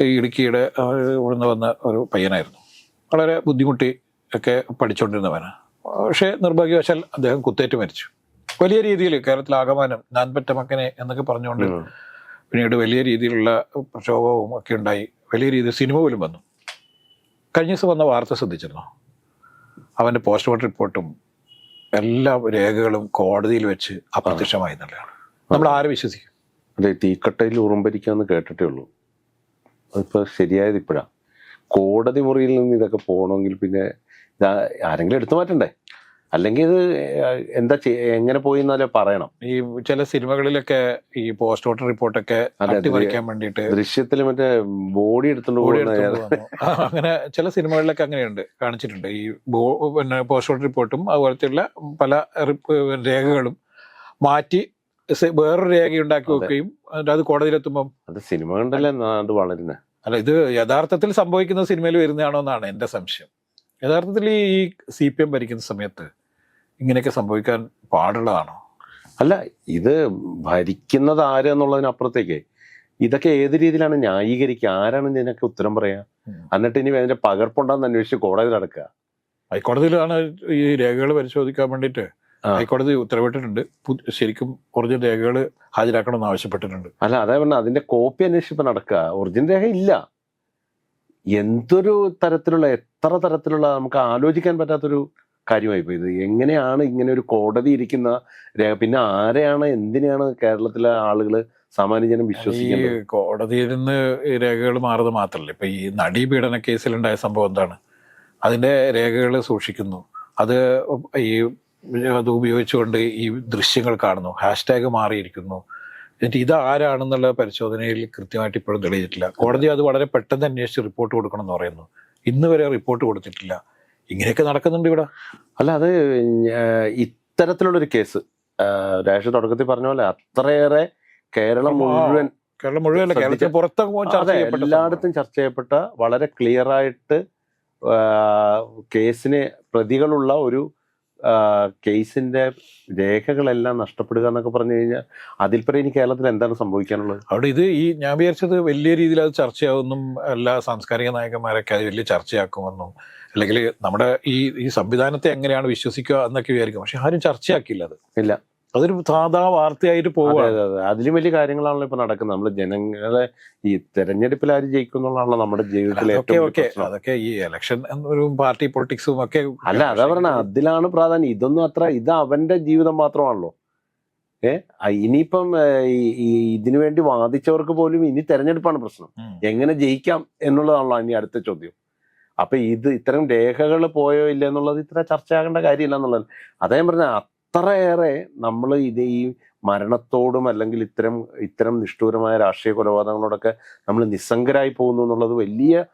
ഇടുക്കിയുടെ ഉഴന്ന് വന്ന ഒരു പയ്യനായിരുന്നു. വളരെ ബുദ്ധിമുട്ടി ഒക്കെ പഠിച്ചുകൊണ്ടിരുന്നവനാണ് പക്ഷേ നിർഭാഗ്യവശാൽ അദ്ദേഹം കുത്തേറ്റ് മരിച്ചു. വലിയ രീതിയിൽ കേരളത്തിൽ ആകമാനം ഞാൻ പറ്റ മക്കനെ എന്നൊക്കെ പറഞ്ഞുകൊണ്ട്. പിന്നീട് വലിയ രീതിയിലുള്ള പ്രക്ഷോഭവും ഒക്കെ ഉണ്ടായി. വലിയ രീതിയിൽ സിനിമ പോലും വന്നു. കഴിഞ്ഞ ദിവസം വന്ന വാർത്ത ശ്രദ്ധിച്ചിരുന്നു? അവന്റെ പോസ്റ്റ്മോർട്ടം റിപ്പോർട്ടും എല്ലാ രേഖകളും കോടതിയിൽ വെച്ച് അപ്രത്യക്ഷമായി എന്നുള്ളതാണ്. നമ്മൾ ആരെ വിശ്വസിക്കും? അതെ തീക്കട്ടയിൽ ഉറുമ്പരിക്കാന്ന് കേട്ടിട്ടേ ഉള്ളൂ. അതിപ്പോ ശരിയായത് ഇപ്പോഴാ. കോടതി മുറിയിൽ നിന്ന് ഇതൊക്കെ പോകണമെങ്കിൽ പിന്നെ ആരെങ്കിലും എടുത്തു മാറ്റണ്ടേ? അല്ലെങ്കിൽ ഇത് എന്താ എങ്ങനെ പോയി എന്നാലേ പറയണം. ഈ ചില സിനിമകളിലൊക്കെ ഈ പോസ്റ്റ് മോർട്ടം റിപ്പോർട്ടൊക്കെ അട്ടിമറിക്കാൻ വേണ്ടിയിട്ട് ദൃശ്യത്തിൽ മറ്റേ ബോഡി എടുത്തോണ്ട് ബോഡി എടുത്തു എടുത്തുകൊണ്ട് അങ്ങനെ ചില സിനിമകളിലൊക്കെ അങ്ങനെയുണ്ട് കാണിച്ചിട്ടുണ്ട്. ഈ പിന്നെ പോസ്റ്റ് മോർട്ടം റിപ്പോർട്ടും അതുപോലത്തെയുള്ള പല രേഖകളും മാറ്റി വേറൊരു രേഖ ഉണ്ടാക്കി അതെ. വെക്കുകയും എന്നിട്ട് അത് കോടതിയിലെത്തുമ്പം അത് സിനിമ കണ്ടല്ലേ നാട് വളരുന്നത് അല്ല ഇത് യഥാർത്ഥത്തിൽ സംഭവിക്കുന്ന സിനിമയിൽ വരുന്നതാണോ എന്നാണ് എന്റെ സംശയം യഥാർത്ഥത്തിൽ ഈ സി പി എം ഭരിക്കുന്ന സമയത്ത് ഇങ്ങനെയൊക്കെ സംഭവിക്കാൻ പാടുള്ളതാണോ അല്ല ഇത് ഭരിക്കുന്നത് ആര് എന്നുള്ളതിനപ്പുറത്തേക്ക് ഇതൊക്കെ ഏത് രീതിയിലാണ് ന്യായീകരിക്കുക ആരാണ് ഇതിനൊക്കെ ഉത്തരം പറയാ. എന്നിട്ട് ഇനി അതിന്റെ പകർപ്പുണ്ടാന്ന് അന്വേഷിച്ച് കോടതിയിൽ അടക്കുക ഹൈക്കോടതിയിലാണ് ഈ രേഖകൾ പരിശോധിക്കാൻ വേണ്ടിയിട്ട്. ഹൈക്കോടതി ഉത്തരവിട്ടിട്ടുണ്ട്. ശരിക്കും ഒറിജിനൽ രേഖകൾ ഹാജരാക്കണമെന്ന് ആവശ്യപ്പെട്ടിട്ടുണ്ട്. അല്ല അതേ പറഞ്ഞ അതിന്റെ കോപ്പി അന്വേഷിപ്പ് നടക്കുക ഒറിജിനൽ രേഖ ഇല്ല. എന്തൊരു തരത്തിലുള്ള എത്ര തരത്തിലുള്ള നമുക്ക് ആലോചിക്കാൻ പറ്റാത്തൊരു കാര്യമായി പോയി ഇത്. എങ്ങനെയാണ് ഇങ്ങനെ ഒരു കോടതി ഇരിക്കുന്ന രേഖ പിന്നെ ആരെയാണ് എന്തിനാണ് കേരളത്തിലെ ആളുകൾ സാമാന്യ ജനം ഈ വിശ്വസിക്കുന്നത് കോടതിയിൽ നിന്ന് രേഖകൾ മാറുന്നത് മാത്രമല്ല. ഇപ്പൊ ഈ നടീപീഡന കേസിലുണ്ടായ സംഭവം എന്താണ്? അതിന്റെ രേഖകൾ സൂക്ഷിക്കുന്നു. അത് ഈ അത് ഉപയോഗിച്ചുകൊണ്ട് ഈ ദൃശ്യങ്ങൾ കാണുന്നു. ഹാഷ്ടാഗ് മാറിയിരിക്കുന്നു. എന്നിട്ട് ഇത് ആരാണെന്നുള്ള പരിശോധനയിൽ കൃത്യമായിട്ട് ഇപ്പോഴും തെളിയിച്ചിട്ടില്ല. കോടതി അത് വളരെ പെട്ടെന്ന് അന്വേഷിച്ച് റിപ്പോർട്ട് കൊടുക്കണം എന്ന് പറയുന്നു. ഇന്ന് വരെ റിപ്പോർട്ട് കൊടുത്തിട്ടില്ല. ഇങ്ങനെയൊക്കെ നടക്കുന്നുണ്ട് ഇവിടെ. അല്ല അത് ഇത്തരത്തിലുള്ളൊരു കേസ്. രാഷ തുടക്കത്തിൽ പറഞ്ഞ പോലെ അത്രയേറെ കേരളം മുഴുവൻ കേരളം മുഴുവൻ കേരളത്തിന്. എല്ലായിടത്തും ചർച്ച ചെയ്യപ്പെട്ട വളരെ ക്ലിയർ ആയിട്ട് കേസിന് പ്രതികളുള്ള ഒരു കേസിന്റെ രേഖകളെല്ലാം നഷ്ടപ്പെടുക എന്നൊക്കെ പറഞ്ഞു കഴിഞ്ഞാൽ അതിൽപ്പരം ഇനി കേരളത്തിൽ എന്താണ് സംഭവിക്കാനുള്ളത്? അവിടെ ഇത് ഈ ഞാൻ വിചാരിച്ചത് വലിയ രീതിയിൽ അത് ചർച്ചയാവുമെന്നും എല്ലാ സാംസ്കാരിക നായകന്മാരൊക്കെ അത് വലിയ ചർച്ചയാക്കുമെന്നും അല്ലെങ്കിൽ നമ്മുടെ ഈ ഈ സംവിധാനത്തെ എങ്ങനെയാണ് വിശ്വസിക്കുക എന്നൊക്കെ വിചാരിക്കും. പക്ഷെ ആരും ചർച്ചയാക്കില്ല അത്. ഇല്ല. അതൊരു സാധാ വാർത്തയായിട്ട് പോകും അതിലും വലിയ കാര്യങ്ങളാണല്ലോ ഇപ്പൊ നടക്കുന്നത്. നമ്മൾ ജനങ്ങളെ ഈ തെരഞ്ഞെടുപ്പിൽ ആര് ജയിക്കും എന്നുള്ളതാണ് നമ്മുടെ ജീവിതത്തിലെ അതൊക്കെ ഏറ്റവും. അതൊക്കെ ഈ ഇലക്ഷൻ ഒരു പാർട്ടി പൊളിറ്റിക്സും ഒക്കെ അല്ല അതാ പറഞ്ഞ അതിലാണ് പ്രാധാന്യം. ഇതൊന്നും അത്ര ഇത് അവന്റെ ജീവിതം മാത്രമാണല്ലോ. ഏ? ഇനിയിപ്പം ഇതിനു വേണ്ടി വാദിച്ചവർക്ക് പോലും ഇനി തെരഞ്ഞെടുപ്പാണ് പ്രശ്നം. എങ്ങനെ ജയിക്കാം എന്നുള്ളതാണല്ലോ ഇനി അടുത്ത ചോദ്യം. അപ്പൊ ഇത് ഇത്തരം രേഖകൾ പോയോ ഇല്ല എന്നുള്ളത് ഇത്ര ചർച്ചയാകേണ്ട കാര്യമില്ല എന്നുള്ളത്. അതേ പറഞ്ഞ അത്രയേറെ നമ്മൾ ഇത് ഈ മരണത്തോടും അല്ലെങ്കിൽ ഇത്തരം ഇത്തരം നിഷ്ഠൂരമായ രാഷ്ട്രീയ കൊലപാതകങ്ങളോടൊക്കെ നമ്മൾ നിസ്സംഗരായി പോകുന്നു എന്നുള്ളത് വലിയ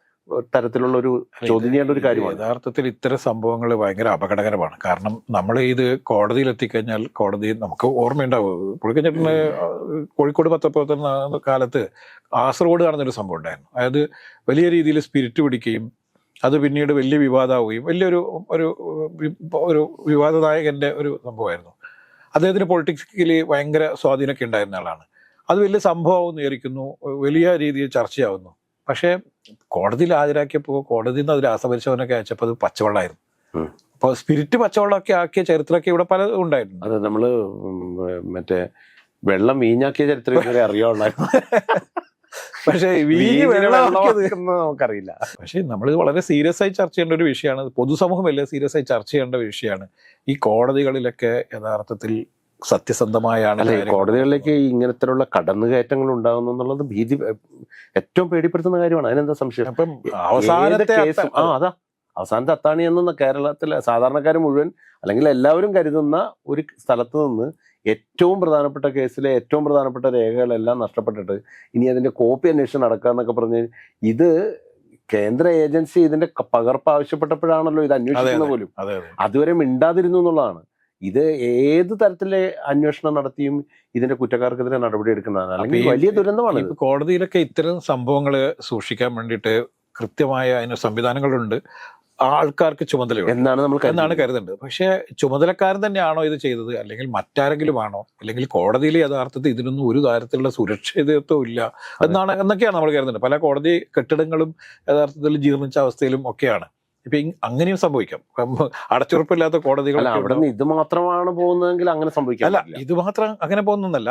തരത്തിലുള്ള ഒരു ചോദ്യം ചെയ്യേണ്ട ഒരു കാര്യമാണ്. യഥാർത്ഥത്തിൽ ഇത്തരം സംഭവങ്ങൾ ഭയങ്കര അപകടകരമാണ്. കാരണം നമ്മൾ ഇത് കോടതിയിൽ എത്തിക്കഴിഞ്ഞാൽ കോടതി നമുക്ക് ഓർമ്മയുണ്ടാവും. പുള്ളിക്കഞ്ഞിട്ടിന് കോഴിക്കോട് പത്രപ്രവർത്തന കാലത്ത് കാസർഗോഡ് കാണുന്നൊരു സംഭവം ഉണ്ടായിരുന്നു. അതായത് വലിയ രീതിയിൽ സ്പിരിറ്റ് പിടിക്കുകയും അത് പിന്നീട് വലിയ വിവാദമാവുകയും വലിയൊരു ഒരു ഒരു വിവാദനായകന്റെ ഒരു സംഭവമായിരുന്നു. അദ്ദേഹത്തിന് പൊളിറ്റിക്സിൽ ഭയങ്കര സ്വാധീനമൊക്കെ ഉണ്ടായിരുന്ന ആളാണ്. അത് വലിയ സംഭവമാവും വിചാരിക്കുന്നു. വലിയ രീതിയിൽ ചർച്ചയാവുന്നു. പക്ഷേ കോടതിയിൽ ഹാജരാക്കിയപ്പോൾ കോടതിയിൽ നിന്ന് അത് രാസപരിശോധനയൊക്കെ അയച്ചപ്പോൾ അത് പച്ചവെള്ളമായിരുന്നു. അപ്പോൾ സ്പിരിറ്റ് പച്ചവെള്ളമൊക്കെ ആക്കിയ ചരിത്രമൊക്കെ ഇവിടെ പല ഉണ്ടായിട്ടുണ്ട്. അത് നമ്മൾ മറ്റേ വെള്ളം വീഞ്ഞാക്കിയ ചരിത്രം അറിയാവുള്ളായിരുന്നു പക്ഷേ വീഞ്ഞ് വെള്ളമാക്കിയത് നമുക്കറിയില്ല. പക്ഷേ നമ്മൾ വളരെ സീരിയസ് ആയി ചർച്ച ചെയ്യേണ്ട ഒരു വിഷയമാണ്. പൊതുസമൂഹം വലിയ സീരിയസ് ആയി ചർച്ച ചെയ്യേണ്ട വിഷയമാണ്. ഈ കോടതികളിലൊക്കെ യഥാർത്ഥത്തിൽ സത്യസന്ധമായാണ് കോടതികളിലേക്ക് ഇങ്ങനത്തിലുള്ള കടന്നുകയറ്റങ്ങൾ ഉണ്ടാകുന്നു എന്നുള്ളത് ഭീതി ഏറ്റവും പേടിപ്പെടുത്തുന്ന കാര്യമാണ്. അതിനെന്താ സംശയം? അപ്പം അവസാനത്തെ ആ അതാ. അവസാനത്തെ അത്താണി എന്ന കേരളത്തിലെ സാധാരണക്കാർ മുഴുവൻ അല്ലെങ്കിൽ എല്ലാവരും കരുതുന്ന ഒരു സ്ഥലത്ത് നിന്ന് ഏറ്റവും പ്രധാനപ്പെട്ട കേസിലെ ഏറ്റവും പ്രധാനപ്പെട്ട രേഖകളെല്ലാം നഷ്ടപ്പെട്ടിട്ട് ഇനി അതിന്റെ കോപ്പി അന്വേഷണം നടക്കുക എന്നൊക്കെ പറഞ്ഞ് ഇത് കേന്ദ്ര ഏജൻസി ഇതിന്റെ പകർപ്പ് ആവശ്യപ്പെട്ടപ്പോഴാണല്ലോ ഇത് അന്വേഷിക്കുന്നത് പോലും. അതെ അതെ. അതുവരെ മിണ്ടാതിരുന്നു എന്നുള്ളതാണ്. ഇത് ഏത് തരത്തിലെ അന്വേഷണം നടത്തിയും ഇതിന്റെ കുറ്റക്കാർക്കെതിരെ നടപടി എടുക്കുന്നതാണ്. അല്ലെങ്കിൽ വലിയ ദുരന്തമാണ്. കോടതിയിലൊക്കെ ഇത്തരം സംഭവങ്ങൾ സൂക്ഷിക്കാൻ വേണ്ടിയിട്ട് കൃത്യമായ അതിന് സംവിധാനങ്ങളുണ്ട്. ആൾക്കാർക്ക് ചുമതലയുണ്ട്. എന്നാണ് നമ്മൾ എന്നാണ് കരുതുന്നത്. കരുതേണ്ടത്. പക്ഷേ ചുമതലക്കാരൻ തന്നെയാണോ ഇത് ചെയ്തത്? അല്ലെങ്കിൽ മറ്റാരെങ്കിലും ആണോ അല്ലെങ്കിൽ കോടതിയിൽ യഥാർത്ഥത്തിൽ ഇതിനൊന്നും ഒരു തരത്തിലുള്ള സുരക്ഷിതത്വം ഇല്ല എന്നാണ് എന്നൊക്കെയാണ് നമ്മൾ കരുതുന്നത്. പല കോടതി കെട്ടിടങ്ങളും യഥാർത്ഥത്തിൽ ജീർണിച്ച അവസ്ഥയിലും ഒക്കെയാണ്. ഇപ്പൊ അങ്ങനെയും സംഭവിക്കാം. അടച്ചുറപ്പില്ലാത്ത കോടതികൾ അവിടെ നിന്ന് ഇത് മാത്രമാണ് പോകുന്നതെങ്കിൽ അങ്ങനെ സംഭവിക്കാം അല്ല ഇത് മാത്രം അങ്ങനെ പോകുന്നല്ല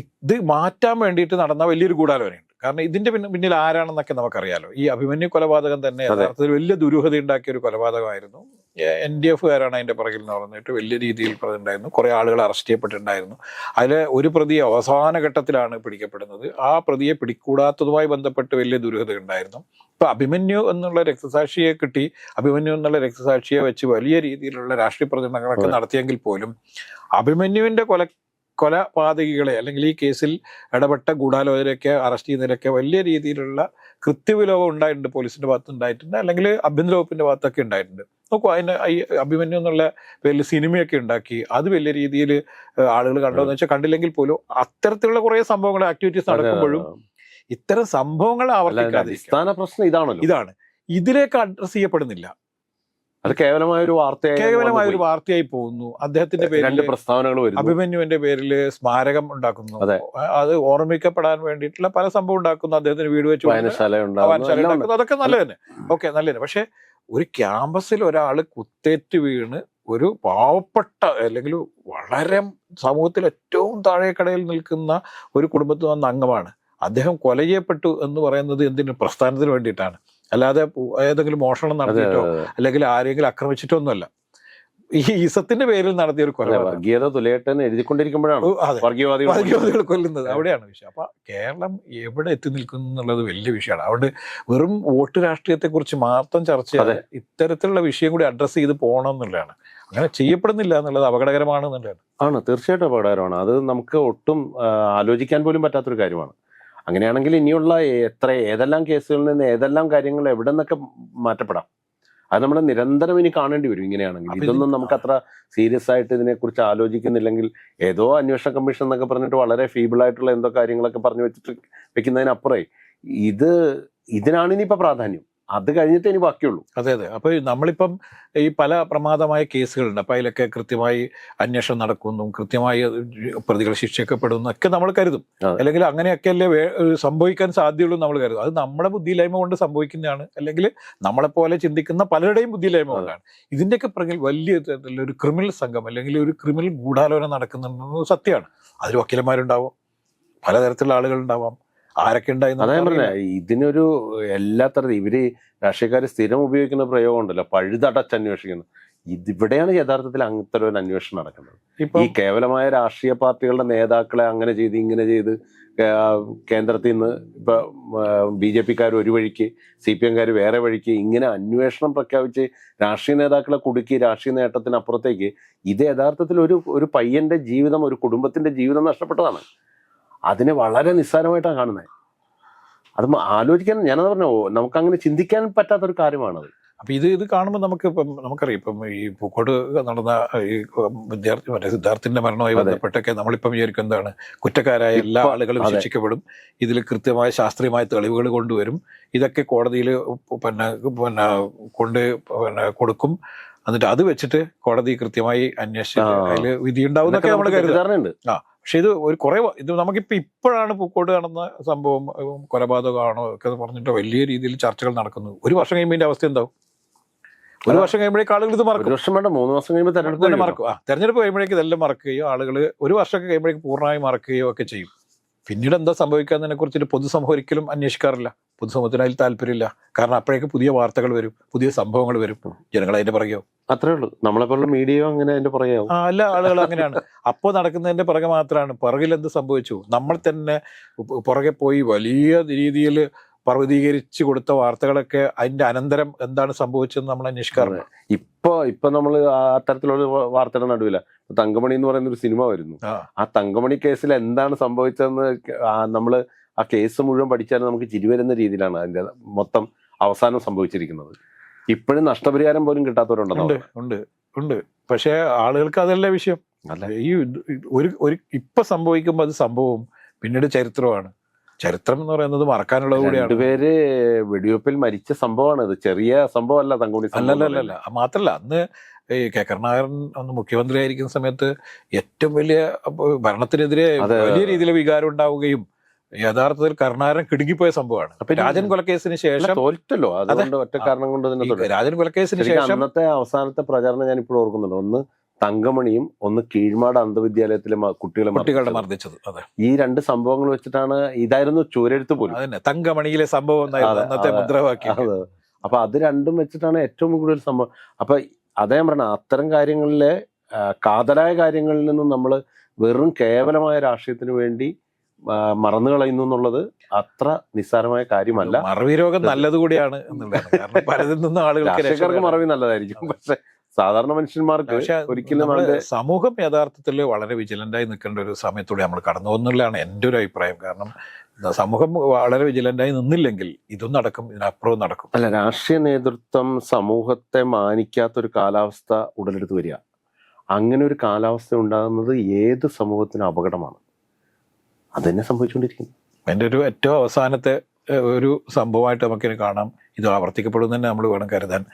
ഇത് മാറ്റാൻ വേണ്ടിയിട്ട് നടന്ന വലിയൊരു ഗൂഢാലോചനയുണ്ട്. കാരണം ഇതിന്റെ പിന്നെ പിന്നിൽ ആരാണെന്നൊക്കെ നമുക്കറിയാലോ. ഈ അഭിമന്യു കൊലപാതകം തന്നെ. യഥാർത്ഥത്തിൽ വലിയ ദുരൂഹത ഉണ്ടാക്കിയ ഒരു കൊലപാതകമായിരുന്നു. എൻ ഡി എഫുകാരാണ് അതിന്റെ പുറകിൽ എന്ന് പറഞ്ഞിട്ട് വലിയ രീതിയിൽ പറഞ്ഞിട്ടുണ്ടായിരുന്നു കുറെ ആളുകൾ അറസ്റ്റ് ചെയ്യപ്പെട്ടിട്ടുണ്ടായിരുന്നു. അതിൽ ഒരു പ്രതിയെ അവസാന ഘട്ടത്തിലാണ് പിടിക്കപ്പെടുന്നത്. ആ പ്രതിയെ പിടികൂടാത്തതുമായി ബന്ധപ്പെട്ട് വലിയ ദുരൂഹത ഉണ്ടായിരുന്നു. ഇപ്പൊ അഭിമന്യു എന്നുള്ള രക്തസാക്ഷിയെ കിട്ടി അഭിമന്യു എന്നുള്ള രക്തസാക്ഷിയെ വെച്ച് വലിയ രീതിയിലുള്ള രാഷ്ട്രീയ പ്രചരണങ്ങളൊക്കെ. നടത്തിയെങ്കിൽ പോലും അഭിമന്യുവിന്റെ കൊല കൊലപാതകികളെ അല്ലെങ്കിൽ ഈ കേസിൽ ഇടപെട്ട ഗൂഢാലോചനയൊക്കെ അറസ്റ്റ് ചെയ്യുന്നതിലൊക്കെ വലിയ രീതിയിലുള്ള കൃത്യവിലോപം ഉണ്ടായിട്ടുണ്ട് പോലീസിന്റെ ഭാഗത്ത് ഉണ്ടായിട്ടുണ്ട് അല്ലെങ്കിൽ ആഭ്യന്തര വകുപ്പിന്റെ ഭാഗത്തൊക്കെ ഉണ്ടായിട്ടുണ്ട്. നോക്കൂ അതിന് ഈ അഭിമന്യു എന്നുള്ള പേരിൽ സിനിമയൊക്കെ ഉണ്ടാക്കി. അത് വലിയ രീതിയിൽ ആളുകൾ കണ്ടോന്ന് വെച്ചാൽ കണ്ടില്ലെങ്കിൽ പോലും അത്തരത്തിലുള്ള കുറെ സംഭവങ്ങൾ ആക്ടിവിറ്റീസ് നടക്കുമ്പോഴും ഇത്തരം സംഭവങ്ങൾ അടിസ്ഥാന പ്രശ്നം ഇതാണല്ലോ. ഇതാണ്. ഇതിലേക്ക് അഡ്രസ് ചെയ്യപ്പെടുന്നില്ല. അത് കേവലമായ ഒരു വാർത്തയായി കേവലമായ ഒരു വാർത്തയായി പോകുന്നു. അദ്ദേഹത്തിന്റെ പേരിൽ രണ്ട് പ്രസ്താവനകൾ വരും അഭിമന്യുവിന്റെ പേരിൽ സ്മാരകം ഉണ്ടാക്കുന്നു. അതെ. ഓർമ്മിക്കപ്പെടാൻ വേണ്ടിയിട്ടുള്ള പല സംഭവം ഉണ്ടാക്കുന്നു. അദ്ദേഹത്തിന് വീട് വെച്ച്. വായനശാല. ഉണ്ടാക്കുന്നു. അതൊക്കെ നല്ല തന്നെ. ഓക്കെ നല്ല തന്നെ. പക്ഷെ ഒരു ക്യാമ്പസിൽ ഒരാൾ കുത്തേറ്റ് വീണ് ഒരു പാവപ്പെട്ട അല്ലെങ്കിൽ വളരെ സമൂഹത്തിൽ ഏറ്റവും താഴേക്കടയിൽ നിൽക്കുന്ന ഒരു കുടുംബത്തിൽ വന്ന അംഗമാണ്. അദ്ദേഹം കൊല ചെയ്യപ്പെട്ടു എന്ന് പറയുന്നത് എന്തിനു? പ്രസ്ഥാനത്തിന് വേണ്ടിയിട്ടാണ്. അല്ലാതെ ഏതെങ്കിലും മോഷണം നടത്തിയിട്ടോ അല്ലെങ്കിൽ ആരെങ്കിലും ആക്രമിച്ചിട്ടോ ഒന്നുമല്ല ഈ ഈസത്തിന്റെ പേരിൽ നടത്തിയ ഒരു വർഗീയത തുലയട്ടെന്ന് എഴുതിക്കൊണ്ടിരിക്കുമ്പോഴാണ് വർഗീയവാദികൾ വർഗീയവാദികൾ കൊല്ലുന്നത്. അവിടെയാണ് വിഷയം. അപ്പൊ കേരളം എവിടെ എത്തി നിൽക്കുന്നു എന്നുള്ളത് വലിയ വിഷയമാണ്. അതുകൊണ്ട് വെറും വോട്ട് രാഷ്ട്രീയത്തെ കുറിച്ച് മാത്രം ചർച്ച ചെയ്യാതെ ഇത്തരത്തിലുള്ള വിഷയം കൂടി അഡ്രസ്സ് ചെയ്ത് പോകണം എന്നുള്ളതാണ്. അങ്ങനെ ചെയ്യപ്പെടുന്നില്ല എന്നുള്ളത് അപകടകരമാണ് എന്നുള്ളതാണ്. ആണ് തീർച്ചയായിട്ടും അപകടകരമാണ്. അത് നമുക്ക് ഒട്ടും ആലോചിക്കാൻ പോലും പറ്റാത്തൊരു കാര്യമാണ്. അങ്ങനെയാണെങ്കിൽ ഇനിയുള്ള എത്ര ഏതെല്ലാം കേസുകളിൽ നിന്ന് ഏതെല്ലാം കാര്യങ്ങൾ എവിടെ നിന്നൊക്കെ മാറ്റപ്പെടാം. അത് നമ്മൾ നിരന്തരം ഇനി കാണേണ്ടി വരും ഇങ്ങനെയാണെങ്കിൽ. ഇതൊന്നും നമുക്ക് അത്ര സീരിയസ് ആയിട്ട് ഇതിനെക്കുറിച്ച് ആലോചിക്കുന്നില്ലെങ്കിൽ ഏതോ അന്വേഷണ കമ്മീഷൻ എന്നൊക്കെ പറഞ്ഞിട്ട് വളരെ ഫീബിൾ ആയിട്ടുള്ള എന്തോ കാര്യങ്ങളൊക്കെ പറഞ്ഞു വെച്ചിട്ട് വെക്കുന്നതിനപ്പുറേ ഇത് ഇതിനാണ് ഇനിയിപ്പോൾ പ്രാധാന്യം. അത് കഴിഞ്ഞിട്ട് ഇനി ബാക്കിയുള്ളൂ. അതെ അതെ. അപ്പൊ നമ്മളിപ്പം ഈ പല പ്രമാദമായ കേസുകളുണ്ട്. അപ്പൊ അതിലൊക്കെ കൃത്യമായി അന്വേഷണം നടക്കുന്നു കൃത്യമായി പ്രതികൾ ശിക്ഷിക്കപ്പെടുന്നു ഒക്കെ നമ്മൾ കരുതും. അല്ലെങ്കിൽ അങ്ങനെയൊക്കെ അല്ലേ വേ- സംഭവിക്കാൻ സാധ്യതയുള്ളൂ നമ്മൾ കരുതും. അത് നമ്മുടെ ബുദ്ധിയില്ലായ്മ കൊണ്ട് സംഭവിക്കുന്നതാണ്. അല്ലെങ്കിൽ നമ്മളെ പോലെ ചിന്തിക്കുന്ന പലരുടെയും ബുദ്ധിയില്ലായ്മ. കൊണ്ടാണ്. ഇതിന്റെയൊക്കെ പിറകിൽ വലിയ ഒരു ക്രിമിനൽ സംഘം അല്ലെങ്കിൽ ഒരു ക്രിമിനൽ ഗൂഢാലോചന നടക്കുന്നുണ്ടെന്നത് സത്യമാണ്. അതിൽ വക്കീലന്മാരുണ്ടാവും. പലതരത്തിലുള്ള ആളുകൾ ഉണ്ടാവാം ആരൊക്കെ ഉണ്ടായി അതായത് പറഞ്ഞ ഇതിനൊരു എല്ലാ തരത്തിൽ ഇവർ രാഷ്ട്രീയക്കാർ സ്ഥിരം ഉപയോഗിക്കുന്ന പ്രയോഗം ഉണ്ടല്ലോ പഴുതടച്ച് അന്വേഷിക്കുന്നു. ഇതിവിടെയാണ് യഥാർത്ഥത്തിൽ അങ്ങനത്തെ ഒരു അന്വേഷണം നടക്കുന്നത്. ഇപ്പൊ ഈ കേവലമായ രാഷ്ട്രീയ പാർട്ടികളുടെ നേതാക്കളെ അങ്ങനെ ചെയ്ത് ഇങ്ങനെ ചെയ്ത് കേന്ദ്രത്തിൽ നിന്ന് ഇപ്പൊ ബി ജെ പിക്കാർ ഒരു വഴിക്ക് സി പി എംകാർ വേറെ വഴിക്ക് ഇങ്ങനെ അന്വേഷണം പ്രഖ്യാപിച്ച് രാഷ്ട്രീയ നേതാക്കളെ കുടുക്കി രാഷ്ട്രീയ നേട്ടത്തിനപ്പുറത്തേക്ക് ഇത് യഥാർത്ഥത്തിൽ ഒരു ഒരു പയ്യന്റെ ജീവിതം ഒരു കുടുംബത്തിന്റെ ജീവിതം നഷ്ടപ്പെട്ടതാണ്. അതിനെ വളരെ നിസ്സാരമായിട്ടാണ് കാണുന്നത് അത് ആലോചിക്കാൻ ഞാനത് പറഞ്ഞു നമുക്ക് അങ്ങനെ ചിന്തിക്കാൻ പറ്റാത്തൊരു കാര്യമാണത് അപ്പം ഇത് ഇത് കാണുമ്പോൾ നമുക്ക് ഇപ്പം നമുക്കറിയാം ഇപ്പം ഈ പൂക്കോട് നടന്ന ഈ വിദ്യാർത്ഥി മറ്റേ സിദ്ധാർത്ഥിന്റെ മരണവുമായി. ബന്ധപ്പെട്ടൊക്കെ നമ്മളിപ്പം വിചാരിക്കും എന്താണ് കുറ്റക്കാരായ എല്ലാ ആളുകളും. ശിക്ഷിക്കപ്പെടും ഇതിൽ കൃത്യമായ ശാസ്ത്രീയമായ തെളിവുകൾ കൊണ്ടുവരും ഇതൊക്കെ കോടതിയിൽ പിന്നെ പിന്നെ കൊണ്ട് പിന്നെ കൊടുക്കും എന്നിട്ട് അത് വെച്ചിട്ട് കോടതി കൃത്യമായി അന്വേഷിച്ച് ആ. അതിൽ വിധി ഉണ്ടാവും എന്നൊക്കെ നമ്മൾ കരുതാറുണ്ട് തെറ്റിദ്ധാരണയുണ്ട് പക്ഷെ ഇത് ഒരു കുറേ ഇത് നമുക്കിപ്പോ ഇപ്പോഴാണ് പൂക്കോട് കാണുന്ന സംഭവം കൊലപാതകമാണോ ഒക്കെ പറഞ്ഞിട്ട് വലിയ രീതിയിൽ ചർച്ചകൾ നടക്കുന്നു. ഒരു വർഷം കഴിയുമ്പോൾ അവസ്ഥ എന്താവും? ഒരു വർഷം കഴിയുമ്പോഴേക്ക് ആളുകൾ ഇത് മറക്കും. വർഷം വേണ്ട മൂന്ന് മാസം കഴിയുമ്പോൾ തെരഞ്ഞെടുപ്പ് മറക്കും. ആ തെരഞ്ഞെടുപ്പ് കഴിയുമ്പോഴേക്ക് ഇതെല്ലാം മറക്കുകയോ ആളുകൾ ഒരു വർഷമൊക്കെ കഴിയുമ്പോഴേക്ക് പൂർണമായി മറക്കുകയോ ഒക്കെ ചെയ്യും. പിന്നീട് എന്താ സംഭവിക്കാന്നതിനെ കുറിച്ചിട്ട് പൊതുസമൂഹം ഒരിക്കലും അന്വേഷിക്കാറില്ല. പൊതുസമൂഹത്തിന് അതിൽ താല്പര്യമില്ല. കാരണം അപ്പോഴേക്ക് പുതിയ വാർത്തകൾ വരും പുതിയ സംഭവങ്ങൾ വരും. ജനങ്ങൾ അതിന്റെ പറയോ അത്രേ ഉള്ളൂ. നമ്മളെപ്പോലുള്ള മീഡിയയോ അങ്ങനെ അതിന്റെ പുറകെയാവും ആ എല്ലാ ആളുകളും അങ്ങനെയാണ്. അപ്പോൾ നടക്കുന്നതിന്റെ പുറകെ മാത്രമാണ് പുറകിൽ എന്ത് സംഭവിച്ചു? നമ്മൾ തന്നെ പുറകെ പോയി വലിയ രീതിയിൽ പർവതീകരിച്ച് കൊടുത്ത വാർത്തകളൊക്കെ അതിന്റെ അനന്തരം എന്താണ് സംഭവിച്ചതെന്ന് നമ്മൾ അന്വേഷിക്കാറുണ്ട് ഇപ്പൊ ഇപ്പൊ നമ്മൾ അത്തരത്തിലുള്ള വാർത്തയുടെ നടുവില്ല. തങ്കമണി എന്ന് പറയുന്ന ഒരു സിനിമ വരുന്നു. ആ. തങ്കമണി കേസിൽ എന്താണ് സംഭവിച്ചതെന്ന് ക- ആ കേസ് മുഴുവൻ പഠിച്ചാൽ നമുക്ക് ചിരിവരുന്ന രീതിയിലാണ് അതിന്റെ മൊത്തം അവസാനം സംഭവിച്ചിരിക്കുന്നത്. ഇപ്പോഴും നഷ്ടപരിഹാരം പോലും കിട്ടാത്തവരുണ്ടെന്നോ ഉണ്ട് ഉണ്ട് ഉണ്ട്. പക്ഷേ ആളുകൾക്ക് അതല്ല വിഷയം? അല്ല? ഈ ഒരു ഒരു ഇപ്പൊ സംഭവിക്കുമ്പോൾ അത് സംഭവം പിന്നീട് ചരിത്രമാണ് ചരിത്രം എന്ന് പറയുന്നത് മറക്കാനുള്ളത് കൂടിയാണ്. രണ്ടുപേര് വെടിവെപ്പിൽ മരിച്ച സംഭവമാണ്. ഇത് ചെറിയ സംഭവമല്ല തങ്കുണി അല്ലല്ല മാത്രല്ല. അന്ന് ഈ കെ കരുണാകരൻ ഒന്ന് മുഖ്യമന്ത്രി ആയിരിക്കുന്ന സമയത്ത് ഏറ്റവും വലിയ ഭരണത്തിനെതിരെ വലിയ രീതിയിലെ വികാരം ഉണ്ടാവുകയും യഥാർത്ഥത്തിൽ കരുണാകരൻ കിടുങ്ങിപ്പോയ സംഭവമാണ്. അപ്പൊ രാജൻ കൊലക്കേസിന് ശേഷം തോൽറ്റല്ലോ തോറ്റല്ലോ അതുകൊണ്ട് ഒറ്റ കാരണം കൊണ്ട് തന്നെ. രാജൻ കൊലക്കേസിന് ശേഷം അന്നത്തെ അവസാനത്തെ പ്രചാരണം ഞാൻ ഇപ്പോൾ ഓർക്കുന്നുണ്ട്. ഒന്ന് തങ്കമണിയും ഒന്ന് കീഴ്മാട് അന്ധവിദ്യാലയത്തിലെ കുട്ടികളെ കുട്ടികളെ കുട്ടികളുടെ മർദ്ദിച്ചത്. അതെ. ഈ രണ്ട് സംഭവങ്ങൾ വെച്ചിട്ടാണ് ഇതായിരുന്നു ചുവരെഴുത്ത് പോലും. അതന്നെ തങ്കമണിയിലെ സംഭവം അന്നത്തെ. മുദ്രാവാക്യം. അപ്പൊ അത് രണ്ടും വെച്ചിട്ടാണ് ഏറ്റവും കൂടുതൽ സംഭവം. അപ്പൊ അതേ പറഞ്ഞ അത്തരം കാര്യങ്ങളിലെ കാതലായ കാര്യങ്ങളിൽ നിന്നും നമ്മൾ വെറും കേവലമായ രാഷ്ട്രീയത്തിന് വേണ്ടി മറന്നു കളയുന്നു എന്നുള്ളത് അത്ര നിസ്സാരമായ കാര്യമല്ല. മറവി രോഗം നല്ലത് കൂടിയാണ് പലതിൽ നിന്നും ആളുകൾക്ക് മറവി നല്ലതായിരിക്കും. പക്ഷെ സാധാരണ മനുഷ്യന്മാർക്ക് ഒരിക്കലും സമൂഹം യഥാർത്ഥത്തിൽ വളരെ വിജിലന്റായി നിൽക്കേണ്ട ഒരു സമയത്തൂടെ നമ്മൾ കടന്നു പോകുന്നുള്ളതാണ് എന്റെ ഒരു അഭിപ്രായം. കാരണം സമൂഹം വളരെ വിജിലന്റായി നിന്നില്ലെങ്കിൽ ഇതും നടക്കും ഇതിനപ്പുറവും നടക്കും. അല്ല രാഷ്ട്രീയ നേതൃത്വം സമൂഹത്തെ മാനിക്കാത്തൊരു കാലാവസ്ഥ ഉടലെടുത്ത് വരിക. അങ്ങനെ ഒരു കാലാവസ്ഥ ഉണ്ടാകുന്നത് ഏത് സമൂഹത്തിനും അപകടമാണ്. അത് തന്നെ സംഭവിച്ചുകൊണ്ടിരിക്കുന്നു എന്റെ ഒരു ഏറ്റവും അവസാനത്തെ ഒരു സംഭവമായിട്ട് നമുക്കിനി കാണാം. ഇത് ആവർത്തിക്കപ്പെടും തന്നെ നമ്മൾ വേണം കരുതാൻ.